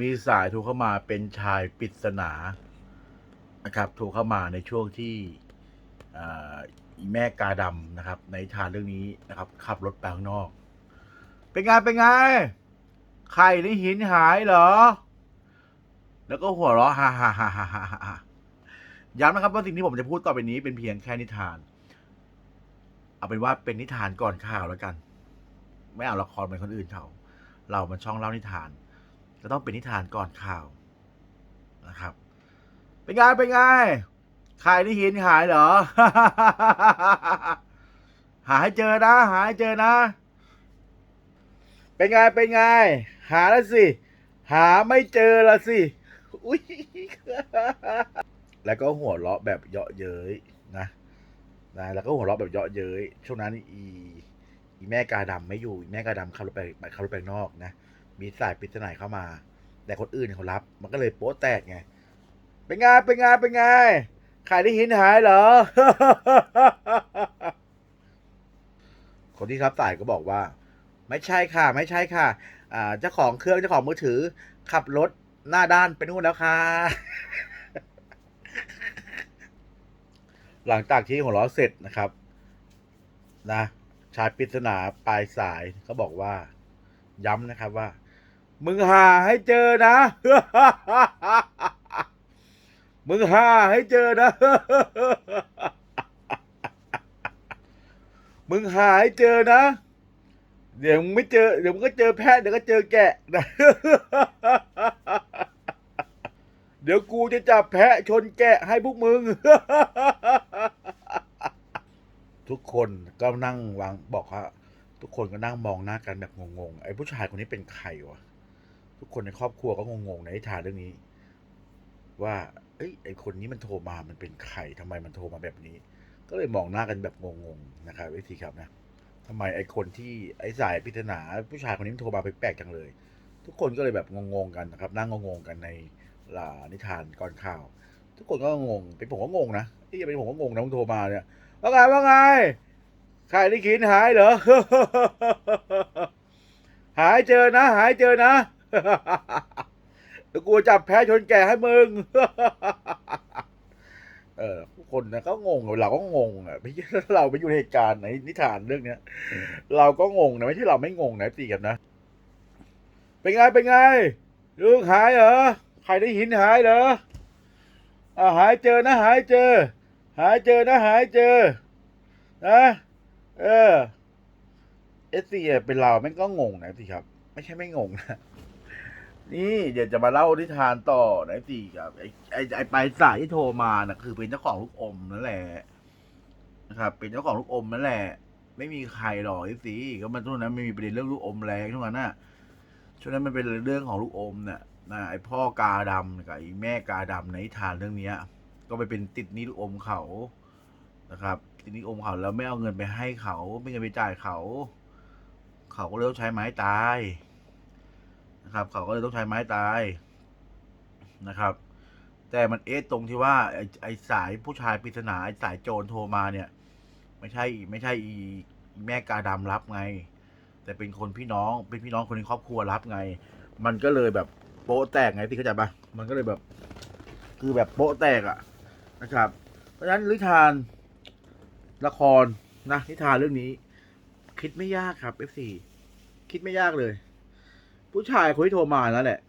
มีสายโทรเข้ามาเป็นชายปริศนานะครับโทรเข้ามาในช่วงที่อีแม่กาดำนะครับ ในนิทานเรื่องนี้นะครับ ขับรถไปข้างนอก เป็นไงเป็นไงไข่ในหินหายเหรอ แล้วก็หัวเราะฮ่าฮ่าฮ่าฮ่าฮ่าฮ่าย้ำนะครับว่าสิ่งที่ผมจะพูดต่อไปนี้เป็นเพียงแค่นิทาน เอาเป็นว่าเป็นนิทานก่อนข่าวแล้วกัน ไม่เอาละครเหมือนคนอื่นเขาเรามันช่องเล่านิทาน จะต้องเป็นนิทานก่อนข่าวนะครับ เป็นไงเป็นไงใครที่หินหายเหรอ หาให้เจอนะ หาให้เจอนะ เป็นไงเป็นไง หาแล้วสิ หาไม่เจอละสิอุ้ยแล้วก็หัวเราะแบบเยาะเย้ยนะนะแล้วก็หัวเราะแบบเยาะเย้ยช่วงนั้นอีอีแม่กาดำไม่อยู่แม่กาดำขับรถไปไปขับรถไปนอกนะ มีสายปริศนาเข้ามา แต่คนอื่นเขารับ มันก็เลยโป๊ะแตกไง เป็นไงเป็นไงเป็นไงขายได้หินหายเหรอ คนที่รับสายก็บอกว่า ไม่ใช่ค่ะ ไม่ใช่ค่ะเจ้าของเครื่องเจ้าของมือถือ ขับรถหน้าด้านไปนู่นแล้วค่ะ หลังจากที่หัวเราะเสร็จนะครับ นะชายปริศนาปลายสายเขาบอกว่า ย้ำนะครับว่า มึงหาให้เจอนะ มึงหาให้เจอนะ มึงหาให้เจอนะ เดี๋ยวมึงไม่เจอ เดี๋ยวมึงก็เจอแพะเดี๋ยวก็เจอแกะนะ เดี๋ยวกูจะจับแพะชนแกะให้พวกมึง ทุกคนก็นั่งวางบอกว่าทุกคนก็นั่งมองหน้ากันแบบงงๆ ไอ้ผู้ชายคนนี้เป็นใครวะ ทุกคนในครอบครัวก็งงๆในทานเรื่องนี้ ว่า เอ้ยไอคนนี้มันโทรมามันเป็นใครทำไมมันโทรมาแบบนี้ ก็เลยมองหน้ากันแบบงงๆนะครับวิธีครับนะทำไมไอคนที่ไอสายปริศนาผู้ชายคนนี้มันโทรมาแปลกๆจังเลย ทุกคนก็เลยแบบงงๆกันนะครับ นั่งงงๆกันในลานิทานก่อนข่าว ทุกคนก็งงเป็นผมก็งงนะที่เป็นผมก็งงนะมึงโทรมาเนี่ยว่าไงว่าไงใครที่ขินหายเหรอหายเจอนะ หายเจอนะ เดี๋ยวกูจับแพ้ชนแก่ให้มึง เออทุกคนนะก็งงเราก็งงอะไม่ใช่เราไปอยู่ในเหตุการณ์ในนิทานเรื่องเนี้ย เราก็งงนะไม่ใช่เราไม่งงนะตีกันนะ เป็นไงเป็นไงลูกหายเหรอใครได้หินหายเหรออ่าหายเจอนะหายเจอ หายเจอนะหายเจอ นะเออเอสซีเป็นเราแม่งก็งงนะสิครับ ไม่ใช่ไม่งงนะ นี่เดี๋ยวจะมาเล่านิทานต่อนะสิครับไอไอไอปลายสายที่โทรมานะคือเป็นเจ้าของลูกอมนั่นแหละนะครับ เป็นเจ้าของลูกอมนั่นแหละ ไม่มีใครหรอกไอสิก็มันช่วงนั้นไม่มีประเด็นเรื่องลูกอมแรงช่วงนั้นน่ะช่วงนั้นมันเป็นเรื่องของลูกอมเนี่ยนะไอพ่อกาดำกับไอแม่กาดำในนิทานเรื่องเนี้ย ก็ไปเป็นติดนี้ลูกอมเขานะครับติดนี้อมเขาแล้วไม่เอาเงินไปให้เขา ไม่เงินไปจ่ายเขา เขาก็เลยต้องใช้ไม้ตาย นะครับ เขาก็เลยต้องใช้ไม้ตายนะครับ แต่มันเอะตรงที่ว่าไอ้ไอสายผู้ชายปริศนาไอสายโจรโทรมาเนี่ย ไม่ใช่ไม่ใช่อีแม่กาดำรับไง แต่เป็นคนพี่น้องเป็นพี่น้องคนในครอบครัวรับไง มันก็เลยแบบโป๊ะแตกไงที่เข้าใจปะมันก็เลยแบบ คือแบบโป๊ะแตกอะนะครับ เพราะฉะนั้นนิทานละครนะนิทานเรื่องนี้ คิดไม่ยากครับ F4 คิดไม่ยากเลย ผู้ชายคนที่โทรมานั่นแหละ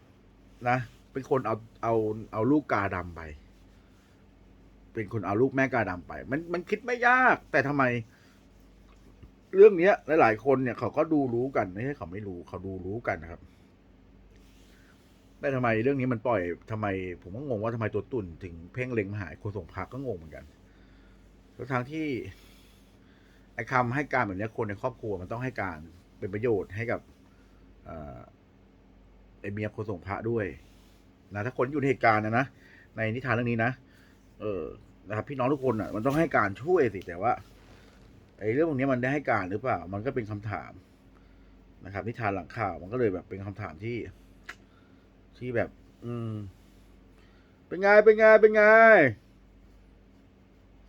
นะเป็นคนเอาเอาเอาลูกกาดำไป เป็นคนเอาลูกแม่กาดำไป มันมันคิดไม่ยาก แต่ทำไม เรื่องเนี้ย หลายๆคนเนี่ย เขาก็ดูรู้กันไม่ใช่เขาไม่รู้ เขาดูรู้กันนะครับแต่ทำไมเรื่องนี้มันปล่อยทำไม ผมก็งงว่าทำไมตัวตุ่นถึงเพ่งเล็งมาหายคนส่งพักก็งงเหมือนกันทั้งทางที่ไอ้คำให้การแบบเนี้ยคนในครอบครัวมันต้องให้การเป็นประโยชน์ให้กับอ่อ ไอเมียคนส่งพระด้วยนะถ้าคนอยู่ในเหตุการณ์นะนะในนิทานเรื่องนี้นะเออนะครับพี่น้องทุกคนอะมันต้องให้การช่วยสิแต่ว่าไอ้เรื่องพวกนี้มันได้ให้การหรือเปล่า มันก็เป็นคำถามนะครับ นิทานหลังข่าวมันก็เลยแบบเป็นคำถามที่ ที่แบบ อืม เป็นไงเป็นไงเป็นไง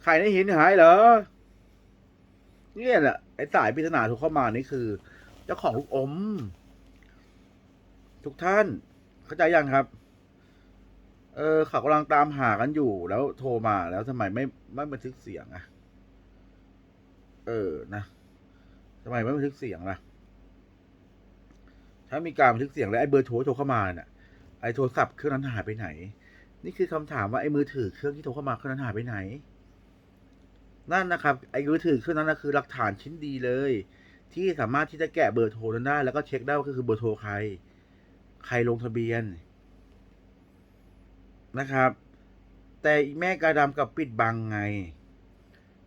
ไข่ในหินหายเหรอเนี่ยแหละไอ้สายปริศนาโทรเข้ามานี่คือ เจ้าของลูกอม ทุกท่าน เข้าใจยังครับ เออเขากำลังตามหากันอยู่ แล้วโทรมาแล้วทำไมไม่ไม่บันทึกเสียงอะเออนะทำไมไม่บันทึกเสียงล่ะ ถ้ามีการบันทึกเสียงแล้วไอ้เบอร์โทรโทรเข้ามาเนี่ยไอ้โทรศัพท์เครื่องนั้นหายไปไหน นี่คือคำถามว่าไอ้มือถือเครื่องที่โทรเข้ามาเครื่องนั้นหายไปไหน นั่นนะครับ ไอ้มือถือเครื่องนั้นนะคือหลักฐานชิ้นดีเลย ที่สามารถที่จะแกะเบอร์โทรนั้นได้แล้วก็เช็คได้ว่าคือเบอร์โทรใคร ใครลงทะเบียนนะครับ แต่อีแม่กาดำกับปิดบังไง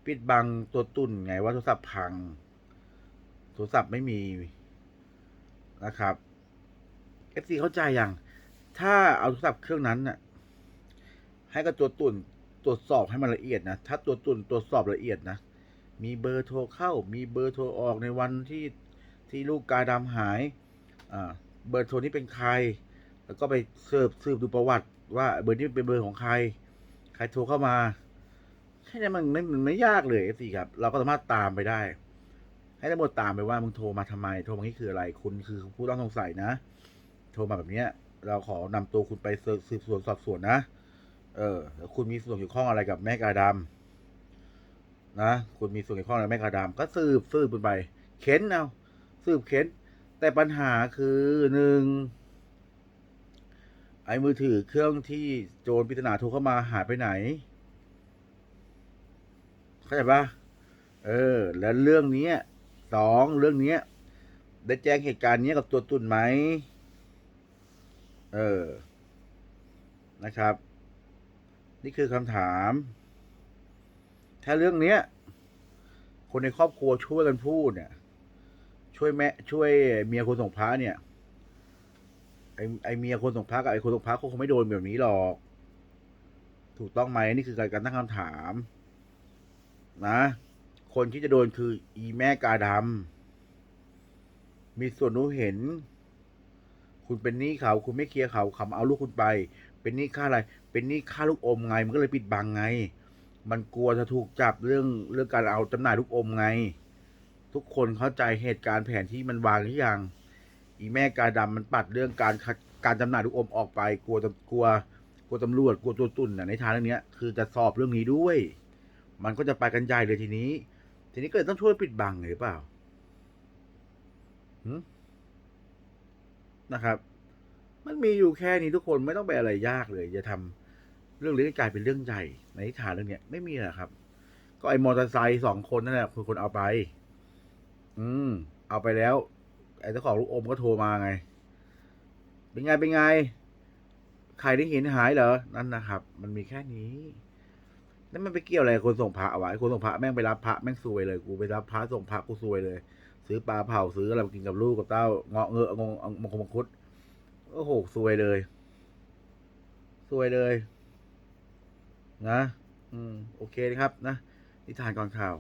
ปิดบังตัวตุ่นไงว่าโทรศัพท์พัง โทรศัพท์ไม่มีนะครับเอฟซีเข้าใจอยังถ้าเอาโทรศัพท์เครื่องนั้นน่ะ ให้กับตัวตุ่นตรวจสอบให้มันละเอียดนะ ถ้าตัวตุ่นตรวจสอบละเอียดนะ มีเบอร์โทรเข้า มีเบอร์โทรออกในวันที่ที่ลูกกาดำหาย อ่า เบอร์โทรนี้เป็นใคร แล้วก็ไปสืบสืบดูประวัติ ว่าเบอร์นี้เป็นเบอร์ของใคร ใครโทรเข้ามาแค่นี้มันไม่มันไม่ยากเลยสิครับ เราก็สามารถตามไปได้ ให้ตำรวจตามไปว่ามึงโทรมาทำไม โทรมานี่คืออะไร คุณคือผู้ต้องสงสัยนะ โทรมาแบบเนี้ย เราขอนำตัวคุณไปสืบสวนสอบสวนนะ เออ คุณมีส่วนเกี่ยวข้องอะไรกับแม่กาดำนะ คุณมีส่วนเกี่ยวข้องอะไรแม่กาดำก็สืบสืบไปเค้นเอาสืบเค้น แต่ปัญหาคือหนึ่งไอ้มือถือเครื่องที่โจรปริศนาโทรเข้ามาหายไปไหน เข้าใจปะเออ แล้วเรื่องนี้สองเรื่องนี้ได้แจ้งเหตุการณ์นี้กับตัวตุนไหม เออ นะครับ นี่คือคำถาม ถ้าเรื่องนี้คนในครอบครัวช่วยกันพูดเนี่ย ช่วยแม่ช่วยเมียคนส่งพระเนี่ยไอไอเมียคนส่งพระกับไอคนส่งพระเขาคงไม่โดนแบบนี้หรอก ถูกต้องไหมนี่คือการตั้งคำถาม นะ คนที่จะโดนคือ อีแม่กาดำมีส่วนรู้เห็น คุณเป็นหนี้เขา คุณไม่เคลียร์เขาเขาเอาลูกคุณไป เป็นหนี้ค่าอะไร เป็นหนี้ค่าลูกอมไง มันก็เลยปิดบังไง มันกลัวจะถูกจับเรื่องเรื่องการเอาจำหน่ายลูกอมไง ทุกคนเข้าใจเหตุการณ์แผนที่มันวางหรือยัง อีแม่กาดำมันปัดเรื่องการการจำหน่ายลูกอมออกไป กลัวกลัว กลัวตำรวจกลัวตัวตุ่นนะในทางเรื่องนี้คือจะสอบเรื่องนี้ด้วย มันก็จะไปกันใหญ่เลยทีนี้ ทีนี้ก็เลยต้องช่วยปิดบังหรือเปล่าหนะครับ มันมีอยู่แค่นี้ทุกคนไม่ต้องไปอะไรยากเลยจะทำเรื่องเล็กกลายเป็นเรื่องใหญ่ในนิทานเรื่องเนี้ยไม่มีหรอกครับ ก็ไอ้มอเตอร์ไซค์สองคนนั่นแหละคือคนเอาไป อืม เอาไปแล้ว ไอ้เจ้าของลูกอมก็โทรมาไง เป็นไง เป็นไง ใครได้เห็นหายเหรอ นั่นนะครับ มันมีแค่นี้ แล้วมันไปเกี่ยวอะไรคนส่งพระเอาไว้คนส่งพระแม่งไปรับพระแม่งซวยเลย กูไปรับพระส่งพระกูซวยเลย ซื้อปลาเผาซื้ออะไรมากินกับลูกกับเต้า เงาะเงอะงงมงคลมังคุดโอ้โหซวยเลยซวยเลย นะ อืม โอเคนะครับ นะนิทานก่อนข่าว